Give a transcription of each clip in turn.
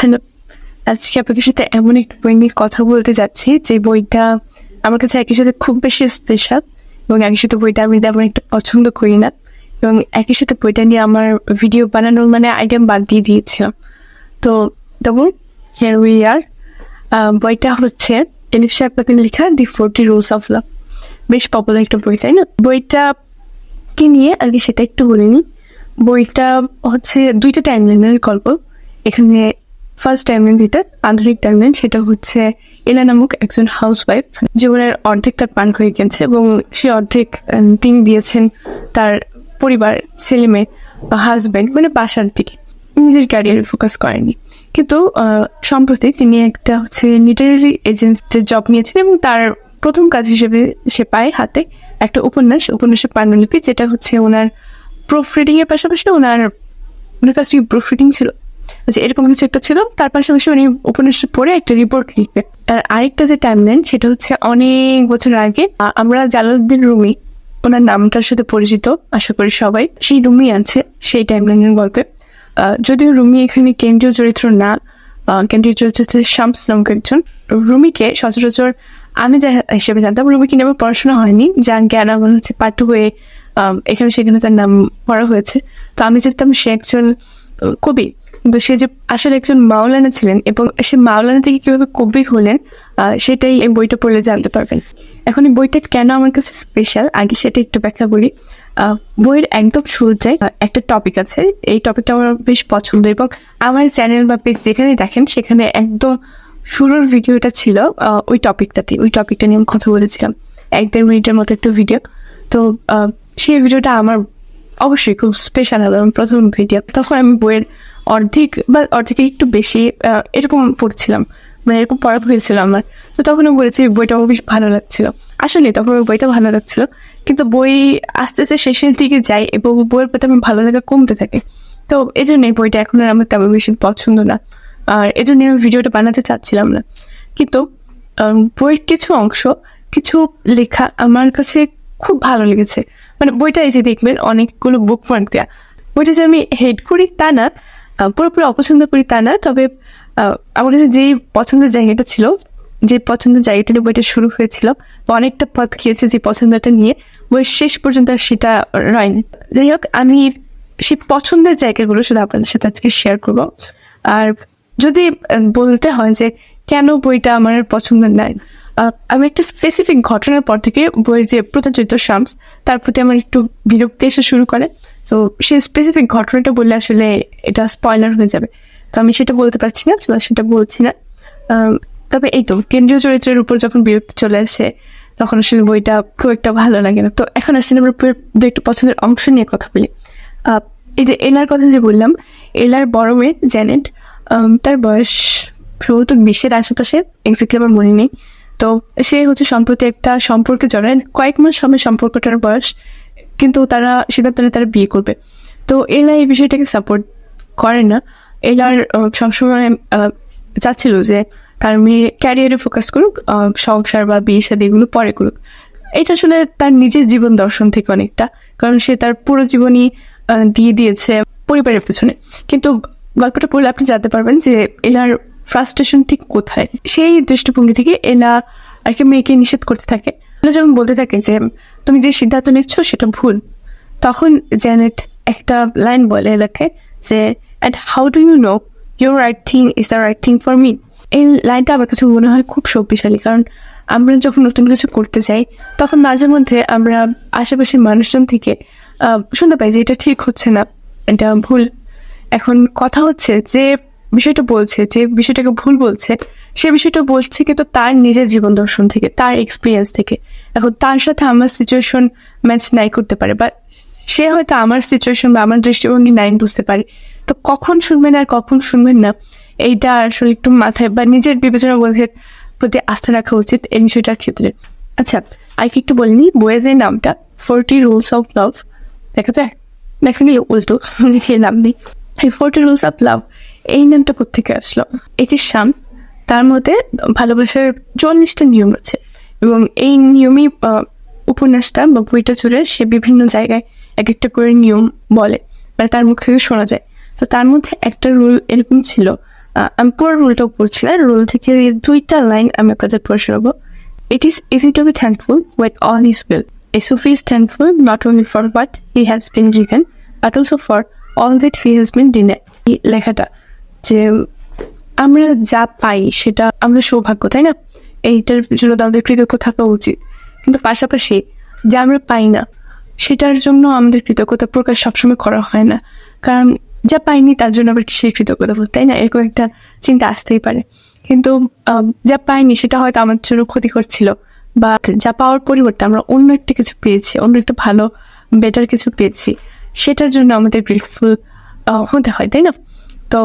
Hello আজকে আপনাদের সাথে এমন একটা বই নিয়ে কথা বলতে যাচ্ছি। যে বইটা আমার কাছে একই সাথে খুব বেশি স্পেশাল এবং একই সাথে বইটা আমি তেমন একটা পছন্দ করি না। এবং একই সাথে বইটা নিয়ে আমার ভিডিও বানানোর মানে আইটেম বাদ দিয়ে দিয়েছিলাম। তো তখন হিয়ার উই আর বইটা হচ্ছে এলিফ শাকপাকের লেখা the forty rules of love বেশ পপুলার একটা বই, তাই না? বইটা কি নিয়ে? আগে সেটা একটু বলিনি বইটা হচ্ছে দুইটা টাইমলাইনের গল্প। এখানে ফার্স্ট টাইমলাইন যেটা আধুনিক টাইমলাইন সেটা হচ্ছে এলা নামক একজন হাউসওয়াইফ জীবনের অর্ধেক তার পান হয়ে গেছে এবং সে অর্ধেক তিনি দিয়েছেন তার পরিবার, ছেলে মেয়ে হাজব্যান্ড মানে বাসার দিকে নিজের ক্যারিয়ারে ফোকাস করেনি। কিন্তু সম্প্রতি তিনি একটা হচ্ছে লিটারারি এজেন্সিতে জব নিয়েছেন এবং তার প্রথম কাজ হিসেবে সে পায় হাতে একটা উপন্যাস, উপন্যাসের পাণ্ডুলিপি, যেটা হচ্ছে ওনার প্রুফ রিডিং এর পাশাপাশি ওনার ওনার কাছে প্রুফ রিডিং ছিল। আচ্ছা এরকম কিছু একটা ছিল। তার পাশাপাশি উনি উপন্যাসটা পড়ে একটা রিপোর্ট লিখবে আর আরেকটা যে টাইমলাইন সেটা হচ্ছে অনেক বছর আগে আমরা জালালউদ্দিন রুমি, ওনার নামটার সাথে পরিচিত, আশা করি সবাই। সেই রুমি আছে, সেই টাইম টাইমলাইনের গল্পে। যদিও রুমি এখানে কেন্দ্রীয় চরিত্র না কেন্দ্রীয় চরিত্র হচ্ছে শামস নামক একজন। রুমিকে সচরাচর আমি যা হিসেবে জানতাম, রুমিকে নিয়ে আমার পড়াশোনা হয়নি যা জ্ঞান আমার হচ্ছে পাঠ্য হয়ে এখানে সেখানে তার নাম পড়া হয়েছে। তো আমি জানতাম সে একজন কবি কিন্তু সে যে আসলে একজন মাওলানা ছিলেন এবং সে মাওলানা থেকে কীভাবে কবি হলেন সেটাই এই বইটা পড়লে জানতে পারবেন। এখন এই বইটা কেন আমার কাছে স্পেশাল আগে সেটা একটু ব্যাখ্যা করি। বইয়ের একদম শুরুতে একটা টপিক আছে। এই টপিকটা আমার বেশ পছন্দ এবং আমার চ্যানেল বা পেজ যেখানে দেখেন, সেখানে একদম শুরুর ভিডিওটা ছিল ওই টপিকটাতে ওই টপিকটা নিয়ে আমি কথা বলেছিলাম। এক দেড় মিনিটের মতো একটা ভিডিও তো সেই ভিডিওটা আমার অবশ্যই খুব স্পেশাল হবে আমার প্রথম ভিডিও তখন আমি বইয়ের অর্ধেক বা অর্ধেকের একটু বেশি এরকম পড়ছিলাম। মানে এরকম পড়া হয়েছিল আমার। তো তখন আমি বলেছি, বইটা বেশ ভালো লাগছিল। আসলে তখন বইটা ভালো লাগছিল, কিন্তু বই আস্তে আস্তে শেষের দিকে যাই এবং বইয়ের প্রতি আমার ভালো লাগা কমতে থাকে। তো এই জন্য এই বইটা এখন আর আমার তেমন বেশি পছন্দ না। আর এই জন্য আমি ভিডিওটা বানাতে চাচ্ছিলাম না। কিন্তু বইয়ের কিছু অংশ, কিছু লেখা আমার কাছে খুব ভালো লেগেছে। মানে বইটা এই যে দেখবেন, অনেকগুলো বুক মার্ক দেওয়া বইটা যে আমি হেড করি তা না পুরোপুরি অপছন্দ করি তা না, তবে আমার কাছে যেই পছন্দের জায়গাটা ছিল যে পছন্দের জায়গাটা নিয়ে বইটা শুরু হয়েছিল, বা অনেকটা পথ খেয়েছে যে পছন্দটা নিয়ে বইয়ের শেষ পর্যন্ত সেটা রয়নি। যাই হোক, আমি সেই পছন্দের জায়গাগুলো শুধু আপনাদের সাথে আজকে শেয়ার করব। আর যদি বলতে হয় যে কেন বইটা আমার পছন্দের নাই আমি একটা স্পেসিফিক ঘটনার পর থেকে বইয়ের যে প্রধান চরিত্র শামস, তার প্রতি আমার একটু বিরক্তি এসে শুরু করে। তো সেই স্পেসিফিক ঘটনাটা বললে আসলে এটা স্পয়লার হয়ে যাবে। তো আমি সেটা বলতে পারছি না সেটা বলছি না। তবে এই তো, কেন্দ্রীয় চরিত্রের উপর যখন বিরক্তি চলে আসে, তখন আসলে বইটা খুব একটা ভালো লাগে না। তো এখন আসলে দু একটু পছন্দের অংশ নিয়ে কথা বলি। এই যে এলার কথা যে বললাম, এলার বড় মেয়ে জ্যানেট তার বয়স সম্ভবত বিশের আশেপাশে এক্স্যাক্টলি আমার মনে নেই। তো সে হচ্ছে সম্প্রতি একটা সম্পর্কে জড়ায়, কয়েক মাস হবে সম্পর্কটার বয়স কিন্তু তারা সিদ্ধান্ত নেয় তারা বিয়ে করবে। তো এলা এই বিষয়টাকে সাপোর্ট করে না। এলার সবসময় চাচ্ছিল যে তার মেয়ে ক্যারিয়ারে ফোকাস করুক সংসার বা বিয়ে শাদী এগুলো পরে করুক। এটা আসলে তার নিজের জীবন দর্শন থেকে অনেকটা, কারণ সে তার পুরো জীবনই দিয়ে দিয়েছে পরিবারের পেছনে। কিন্তু গল্পটা পড়লে আপনি জানতে পারবেন যে এলার ফ্রাস্ট্রেশন ঠিক কোথায়? সেই দৃষ্টিভঙ্গি থেকে এলা আর কি মেয়েকে নিষেধ করতে থাকে। এলা বলতে থাকে যে তুমি যে সিদ্ধান্ত নিচ্ছ সেটা ভুল। তখন জ্যানেট একটা লাইন বলে এলাকে যে and how do you know your right thing is the right thing for me এই লাইনটা আমার কাছে মনে হয় খুব শক্তিশালী, কারণ আমরা যখন নতুন কিছু করতে চাই, তখন মাঝে মধ্যে আমরা আশেপাশের মানুষজন থেকে শুনতে পাই যে এটা ঠিক হচ্ছে না, এটা ভুল। এখন কথা হচ্ছে যে বিষয়টা বলছে, যে বিষয়টাকে ভুল বলছে, সে বিষয়টা বলছে কিন্তু তার নিজের জীবন দর্শন থেকে, তার এক্সপিরিয়েন্স থেকে। এখন তার সাথে আমার সিচুয়েশন ম্যাচ নাই করতে পারে বা সে হয়তো আমার সিচুয়েশন বা আমার দৃষ্টিভঙ্গি নাই বুঝতে পারে। তো কখন শুনবেন আর কখন শুনবেন না, এইটা আসলে একটু মাথায় বা নিজের বিবেচনা বোধের প্রতি আস্থা রাখা উচিত এই বিষয়টার ক্ষেত্রে। আচ্ছা আর কি একটু বলিনি বইয়ের যে নামটা ফোরটি রুলস অফ লাভ দেখা যায়? দেখা গেলে উল্টো লাভ নেই। এই ফোরটি রুলস অফ লাভ এই নামটা কোথেকে আসলো? যে শাম, তার মধ্যে ভালোবাসার চল্লিশটা নিয়ম আছে। এবং এই নিয়মই উপন্যাসটা বা বইটা জুড়ে সে বিভিন্ন জায়গায় এক একটা করে নিয়ম বলে মানে তার মুখ থেকে শোনা যায়। তো তার মধ্যে একটা রুল এরকম ছিল আমি পুরো রুলটাও পড়ছি না রুল থেকে দুইটা লাইন আমি আপনাদের পড়ে শোনাবো। It is easy to be thankful when all is well a Sufi is thankful not only for what he has been given but also for all that he has been deny এই লেখাটা যে আমরা যা পাই সেটা আমাদের সৌভাগ্য, তাই না? এইটার জন্য তাদের কৃতজ্ঞ থাকা উচিত। কিন্তু পাশাপাশি যা আমরা পাই না, সেটার জন্য আমাদের কৃতজ্ঞতা প্রকাশ সবসময় করা হয় না। কারণ যা পাইনি, তার জন্য আবার কিসের কৃতজ্ঞতা তাই না? এরকম একটা চিন্তা আসতেই পারে। কিন্তু যা পাইনি, সেটা হয়তো আমার জন্য ক্ষতিকর ছিল বা যা পাওয়ার পরিবর্তে আমরা অন্য একটা কিছু পেয়েছি, অন্য একটা ভালো বেটার কিছু পেয়েছি, সেটার জন্য আমাদের গ্রেটফুল হতে হয়, তাই না? তো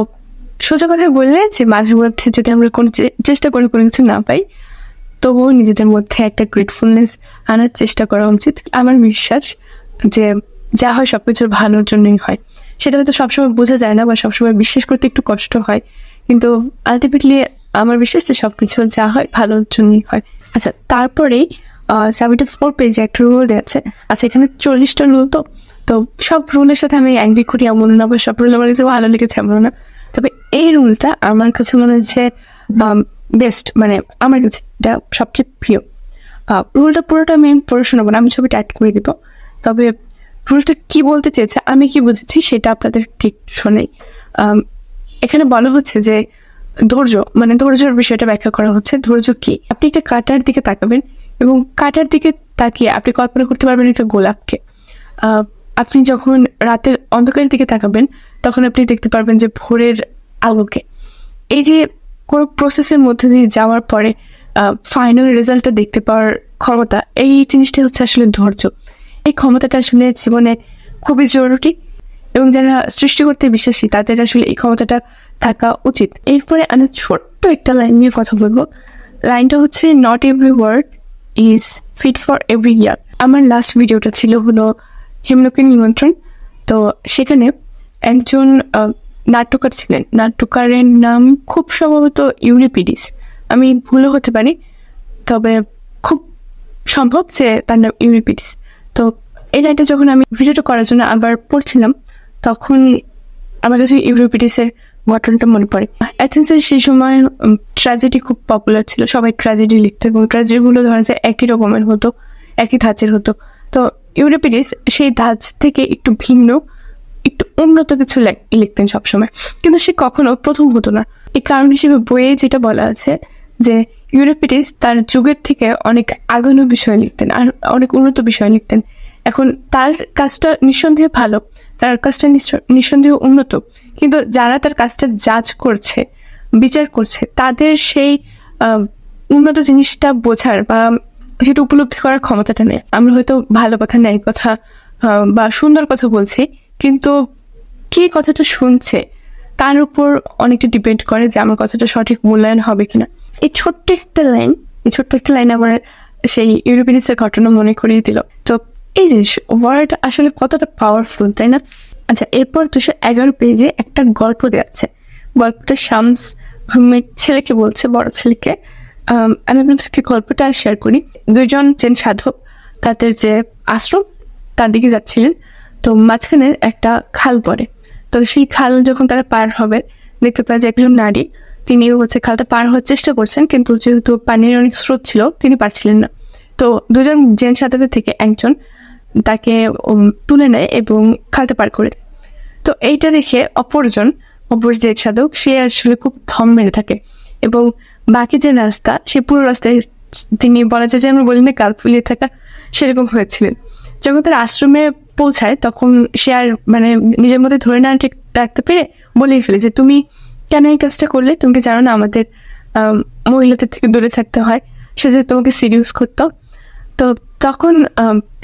সোজা কথা বললে যে মাঝে মধ্যে যদি আমরা কোনো চেষ্টা করে কোনো কিছু না পাই তবুও নিজেদের মধ্যে একটা গ্রেটফুলনেস আনার চেষ্টা করা উচিত। আমার বিশ্বাস যে যা হয় সব কিছুর ভালোর জন্যই হয়। সেটা হয়তো সবসময় বোঝা যায় না বা সবসময় বিশ্বাস করতে একটু কষ্ট হয়, কিন্তু আলটিমেটলি আমার বিশ্বাস যে সব কিছু যা হয় ভালোর জন্যই হয়। আচ্ছা তারপরেই সেভেন্টি ফোর পেজে একটা রুল দেওয়া আছে। আচ্ছা এখানে চল্লিশটা রুল তো। তো সব রুলের সাথে আমি অ্যাগ্রি করি, এমন না বা সব রুল আমার কাছে ভালো লেগেছে এমন না। তবে এই রুলটা আমার কাছে মনে হচ্ছে বেস্ট মানে আমার কাছে এটা সবচেয়ে প্রিয়। রুলটা পুরোটা আমি পড়ে শোনাবো না, আমি ছবিটা অ্যাড করে দিব। তবে রুলটা কি বলতে চেয়েছে, আমি কি বুঝেছি সেটা আপনাদের ঠিক শোনাই। এখানে বলা হচ্ছে যে ধৈর্য মানে ধৈর্যের বিষয়টা ব্যাখ্যা করা হচ্ছে। ধৈর্য কি? আপনি একটা কাটার দিকে তাকাবেন এবং কাটার দিকে তাকিয়ে আপনি কল্পনা করতে পারবেন একটা গোলাপকে। আপনি যখন রাতের অন্ধকারের দিকে তাকাবেন, তখন আপনি দেখতে পারবেন যে ভোরের আলোকে। এই যে কোনো প্রসেসের মধ্যে দিয়ে যাওয়ার পরে ফাইনাল রেজাল্টটা দেখতে পাওয়ার ক্ষমতা, এই জিনিসটা হচ্ছে আসলে ধৈর্য। এই ক্ষমতাটা আসলে জীবনে খুবই জরুরি এবং যারা সৃষ্টি করতে বিশ্বাসী, তাদের আসলে এই ক্ষমতাটা থাকা উচিত। এরপরে আমি ছোট্ট একটা লাইন নিয়ে কথা বলব। লাইনটা হচ্ছে not every word is fit for every ear আমার লাস্ট ভিডিওটা ছিল হলো হেমলোকের নিমন্ত্রণ। তো সেখানে একজন নাট্যকার ছিলেন। নাট্যকারের নাম খুব সম্ভবত ইউরিপিডিস। আমি ভুলও হতে পারি, তবে খুব সম্ভব যে তার নাম ইউরিপিডিস। তো এই লাইনটা যখন আমি ভিডিওটা করার জন্য আবার পড়ছিলাম, তখন আমার কাছে ইউরোপিডিসের ঘটনাটা মনে পড়ে। অ্যাথেন্সের সেই সময় ট্র্যাজেডি খুব পপুলার ছিল। সবাই ট্র্যাজেডি লিখতো এবং ট্র্যাজেডিগুলো ধরা যায় একই রকমের হতো, একই ধাঁচের হতো। তো ইউরোপিডিস সেই ধাঁচ থেকে একটু ভিন্ন। উন্নত কিছু লেখ- লিখতেন সবসময়। কিন্তু সে কখনো প্রথম হতো না। এই কারণ হিসেবে বইয়ে যেটা বলা আছে যে ইউরোপিডিস তার যুগের থেকে অনেক আগানো বিষয় লিখতেন আর অনেক উন্নত বিষয় লিখতেন। এখন তার কাজটা নিঃসন্দেহে ভালো। তার কাজটা নিঃস- নিঃসন্দেহে উন্নত। কিন্তু যারা তার কাজটা জাজ করছে, বিচার করছে, তাদের সেই উন্নত জিনিসটা বোঝার বা সেটা উপলব্ধি করার ক্ষমতাটা নেই। আমরা হয়তো ভালো কথা, ন্যায় কথা বা সুন্দর কথা বলছি, কিন্তু কে কথাটা শুনছে তার উপর অনেকটা ডিপেন্ড করে যে আমার কথাটা সঠিক মূল্যায়ন হবে কিনা। এই ছোট্ট একটা লাইন এই ছোট্ট একটা লাইন আমার সেই ইউরোপিনিসের ঘটনা মনে করিয়ে দিল। তো এই যে ওয়ার্ড আসলে কতটা পাওয়ারফুল তাই না? আচ্ছা এরপর দুশো এগারো পেজে একটা গল্প দেওয়া আছে গল্পটা শামস ছেলেকে বলছে বড় ছেলেকে। আম, আমি আপনাদেরকে গল্পটা শেয়ার করি। দুইজন চেন সাধক তাদের যে আশ্রম তার দিকে যাচ্ছিলেন। তো মাঝখানে একটা খাল পড়ে। তো সেই খাল যখন তারা পার হবে, দেখতে পায় যে একজন নারী তিনি হচ্ছে খালটা পার হওয়ার চেষ্টা করছেন, কিন্তু যেহেতু পানির অনেক স্রোত ছিল, তিনি পারছিলেন না তো দুজন জেন সাধকের থেকে একজন তাকে তুলে নেয় এবং খালটা পার করে। তো এইটা দেখে অপরজন, অপর যে সাধক, সে আসলে খুব থম মেরে থাকে এবং বাকি যে রাস্তা, সে পুরো রাস্তায় তিনি বলা যায় যে আমরা বলি না কাল ফুলিয়ে থাকা, সেরকম হয়েছিলেন যখন তার আশ্রমে পৌঁছায় তখন সে আর মানে নিজের মধ্যে ধরে না ঠিক রাখতে পেরে বলেই ফেলে যে তুমি কেন এই কাজটা করলে? তুমি কি জানো না আমাদের আম, মহিলাদের থেকে দূরে থাকতে হয় সে যে তোমাকে সিরিয়াস করতো তো তখন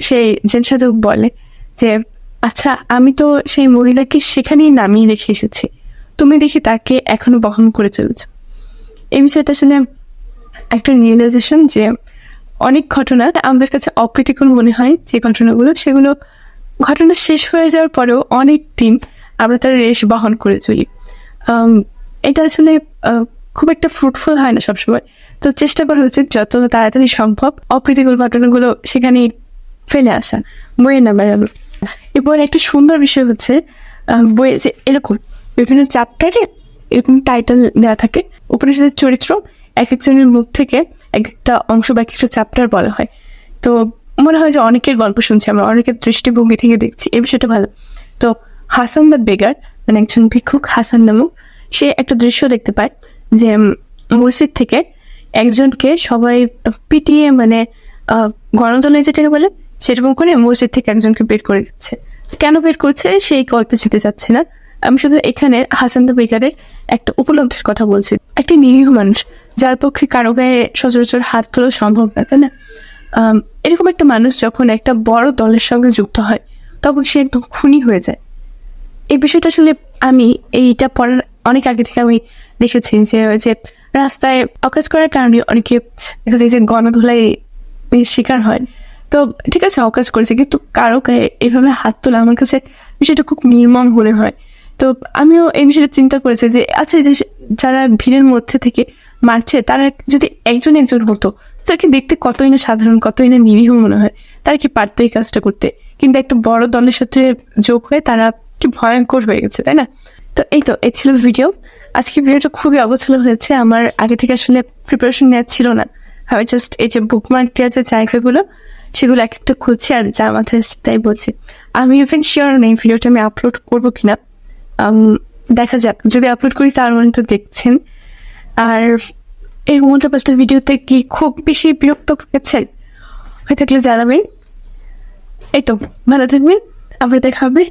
সেই জেন সাধক বলে যে আচ্ছা আমি তো সেই মহিলাকে সেখানেই নামিয়ে রেখে এসেছি। তুমি দেখি তাকে এখনও বহন করে চলেছ। এই বিষয়টা আসলে একটা রিয়েলাইজেশন যে অনেক ঘটনা আমাদের কাছে অপ্রীতিকর মনে হয় যে ঘটনাগুলো সেগুলো ঘটনা শেষ হয়ে যাওয়ার পরেও অনেক দিন আমরা তার রেশ বহন করে চলি। এটা আসলে খুব একটা ফ্রুটফুল হয় না সবসময়। তো চেষ্টা করা উচিত যত তাড়াতাড়ি সম্ভব অপ্রীতিকর ঘটনাগুলো সেখানেই ফেলে আসা, বইয়ের না বেড়ানো এরপর একটা সুন্দর বিষয় হচ্ছে বইয়ে যে এরকম বিভিন্ন চ্যাপ্টারে এরকম টাইটেল দেওয়া থাকে, উপনিষদের চরিত্র এক একজনের মুখ থেকে এক একটা অংশ বা এক একটা চ্যাপ্টার বলা হয়। তো মনে হয় যে অনেকের গল্প শুনছি আমরা, অনেকের দৃষ্টিভঙ্গি থেকে দেখছি। এই বিষয়টা ভালো। তো হাসান দ্য বেগার মানে একজন ভিক্ষুক হাসান নামক, সে একটা দৃশ্য দেখতে পায় যে মসজিদ থেকে একজনকে সবাই পিটিয়ে মানে গণতলায় যেটাকে বলে, সেরকম করে মসজিদ থেকে একজনকে বের করে দিচ্ছে। কেন বের করছে? সেই গল্পে যেতে যাচ্ছে না। আমি শুধু এখানে হাসান দ্য বেগারের একটা উপলব্ধির কথা বলছি। একটি নিরীহ মানুষ, যার পক্ষে কারও গায়ে সচরাচর হাত তোলা সম্ভব না, তাই না? এরকম একটা মানুষ যখন একটা বড় দলের সঙ্গে যুক্ত হয়, তখন সে একদম খুনি হয়ে যায়। এই বিষয়টা আসলে আমি এইটা পড়ার অনেক আগে থেকে আমি দেখেছি যে যে রাস্তায় অকাজ করার কারণে অনেকে দেখা যায় যে গণধুলাই শিকার হয়। তো ঠিক আছে, অকাজ করেছে, কিন্তু কারও গায়ে এভাবে হাত তোলা আমার কাছে বিষয়টা খুব নির্মম মনে হয়। তো আমিও এই বিষয়টা চিন্তা করেছি যে আচ্ছা যে যারা ভিড়ের মধ্যে থেকে মারছে, তারা যদি একজন একজন হতো তাদেরকে দেখতে কতই না সাধারণ, কতই না নিরীহ মনে হয়, তারা কি পারতো এই কাজটা করতে? কিন্তু একটা বড় দলের সাথে যোগ হয়ে তারা কি ভয়ঙ্কর হয়ে গেছে, তাই না? তো এই তো, এই ছিল ভিডিও আজকে ভিডিওটা খুবই অগোছালো হয়েছে, আমার আগে থেকে আসলে প্রিপারেশন নেওয়া ছিল না। আমি জাস্ট এই যে বুকমার্ক দেওয়া যে জায়গাগুলো, সেগুলো এক একটা খুঁজছি আর যা মাথায় তাই বলছি। আমি ইভেন শিওর নেই ভিডিওটা আমি আপলোড করব কিনা। দেখা যাক, যদি আপলোড করি তার মানে তো দেখছেন। আর এর মধ্যে পাঁচটা ভিডিওতে কি খুব বেশি বিরক্ত হয়েছে? হয়ে থাকলে জানাবেন। এই তো, ভালো থাকবেন। আবার দেখা হবে।